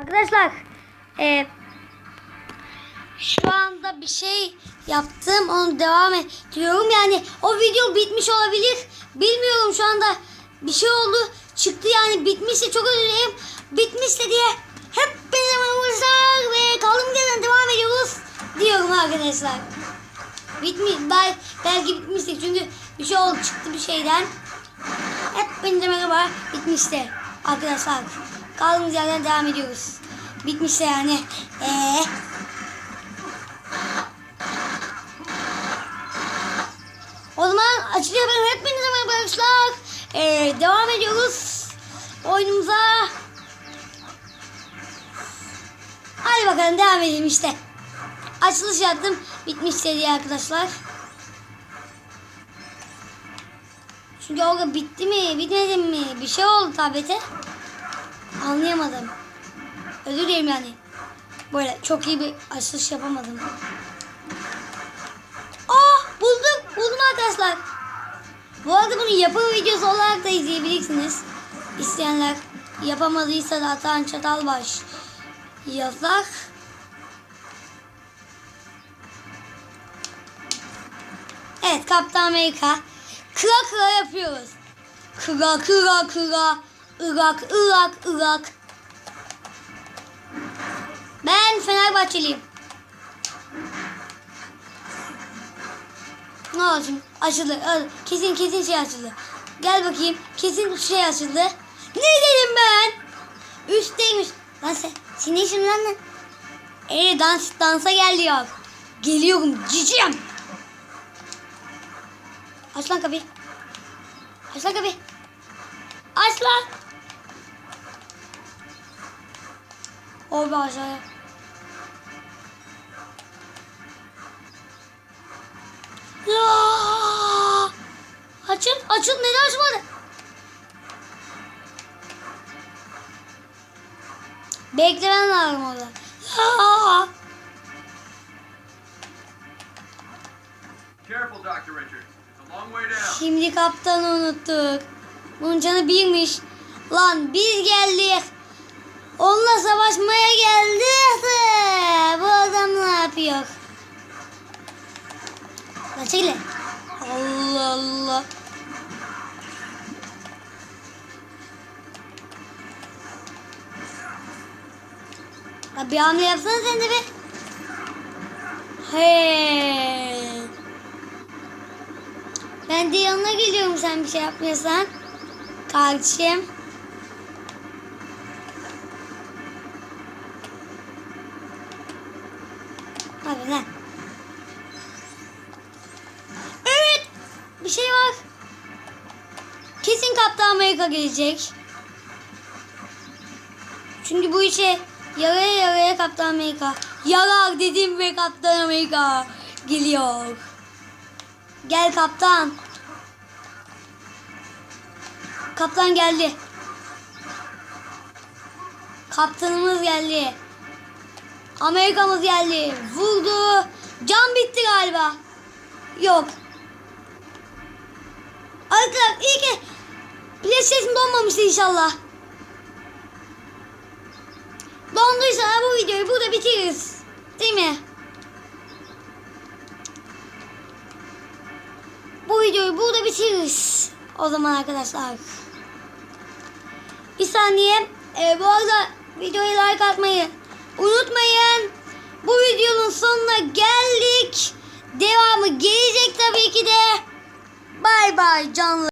Arkadaşlar e, şu anda bir şey yaptım onu devam ediyorum yani o video bitmiş olabilir. Bilmiyorum şu anda bir şey oldu çıktı yani bitmişse çok özür dilerim. Bitmişse diye hep merhabalar ve kaldığımız yerden devam ediyoruz diyorum arkadaşlar. Bitmiş belki, belki bitmiştir çünkü bir şey oldu çıktı bir şeyden. Hep merhaba bitmişti arkadaşlar kaldığımız yerden devam ediyoruz bitmişse yani eee O zaman açılıyor ben hepinize merhaba arkadaşlar. Ee, devam ediyoruz oyunumuza. Hadi bakalım devam edelim işte. Açılış yaptım. Bitmiş seri arkadaşlar. Çünkü orada bitti mi bitmedi mi bir şey oldu tablete. Anlayamadım. Özür dilerim yani. Böyle çok iyi bir açılış yapamadım. Aa buldum. Buldum arkadaşlar. Bu arada bunu yapım videosu olarak da izleyebilirsiniz. İsteyenler yapamadıysa da Atan Çatalbaş yazar. Evet Kaptan Amerika. Kıra kıra yapıyoruz. Kıra kıra kıra. Irak, Irak, Irak. Ben Fenerbahçeliyim. Ne olsun? Açıldı. Kesin kesin şey açıldı. Gel bakayım. Kesin şey açıldı. Ne dedim ben? Üstteymiş. Lan sen, senin işin lan. Ee dans, dansa gel diyor. Geliyorum cicim. Aç lan kapıyı. Aç lan kapıyı. Aç lan. Orada aşağıya. Ya! Açın, açın. Neden açmadı? Beklemen lazım orada. Ya! Şimdi kaptanı unuttuk. Bunun canı birmiş. Lan biz geldik. Onunla savaşmaya geldik. de Bu adam ne yapıyor? Lan çekil. Allah Allah. Ya bir hamle yapsana sen de be. Hey. Ben de yanına geliyorum sen bir şey yapmıyorsan. Kardeşim. Hadi lan. Evet. Bir şey var. Kesin Kaptan Amerika gelecek. Çünkü bu işe yaraya yaraya Kaptan Amerika. Yarar dedim ve Kaptan Amerika geliyor. Gel kaptan. Kaptan geldi. Kaptanımız geldi. Amerikamız geldi. Vurdu. Can bitti galiba. Yok. Arkadaşlar iyi ki PlayStation donmamıştı inşallah. Donduysa bu videoyu burada bitiririz. Değil mi? Bu videoyu burada bitiririz. O zaman arkadaşlar. Bir saniye. Ee, bu arada videoya like atmayı unutmayın. Bu videonun sonuna geldik. Devamı gelecek tabii ki de. Bay bay canlı.